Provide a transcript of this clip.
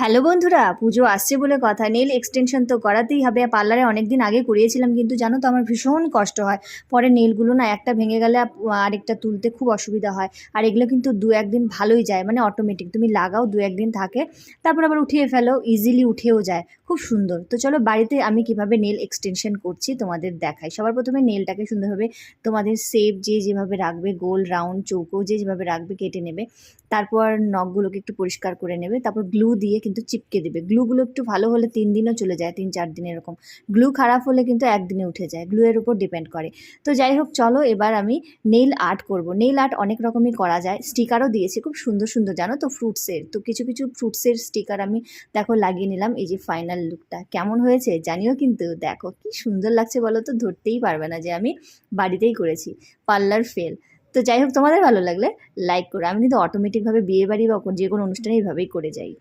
Hello বন্ধুরা, পুজো আসছে বলে কথা। নেল এক্সটেনশন তো করাতেই হবে। পার্লারে অনেক দিন আগে করিয়েছিলাম, কিন্তু জানো তো আমার ভীষণ কষ্ট হয়। পরে নেলগুলো না একটা ভেঙে গেলে আরেকটা তুলতে খুব অসুবিধা হয়। আর এগুলো কিন্তু দু একদিন ভালোই যায় মানে অটোমেটিক তুমি লাগাও, দু একদিন থাকে। তারপর আবার উঠিয়ে ফেলো ইজিলি উঠেও যায়। খুব সুন্দর। তো চলো বাড়িতে আমি কীভাবে নেল এক্সটেনশন করছি তোমাদের দেখাই। সবার প্রথমে নেলটাকে সুন্দরভাবে তোমাদের শেপ যে যেভাবে রাখবে, গোল রাউন্ড চৌকো যে যেভাবে রাখবে, কেটে নেবে। তারপর নখগুলোকে একটু পরিষ্কার করে নেবে। তারপর গ্লু দিয়ে কিন্তু চিপকে দেবে। গ্লুগুলো একটু ভালো হলে তিন দিনও চলে যায়, তিন চার দিন এরকম। গ্লু খারাপ হলে কিন্তু একদিনে উঠে যায়, গ্লু এর উপর ডিপেন্ড করে। তো যাই হোক, চলো এবার আমি নেইল আর্ট করব। নেইল আর্ট অনেক রকমই করা যায়। স্টিকারও দিয়েছি, খুব সুন্দর সুন্দর, জানো তো ফ্রুটসের তো কিছু কিছু ফ্রুটসের স্টিকার আমি দেখো লাগিয়ে নিলাম, এই যে ফাইনাল লুকটা। কেমন হয়েছে জানিও কিন্তু, দেখো কি সুন্দর লাগছে বলো তো, ধরতেই পারবে না যে আমি বাড়িতেই করেছি, পার্লার ফেল। তো যাই হোক, তোমাদের ভালো লাগলে লাইক করো। আমি কিন্তু অটোমেটিকভাবে বিয়ে বাড়ি বা যে কোনো অনুষ্ঠানে এইভাবেই করে যাই।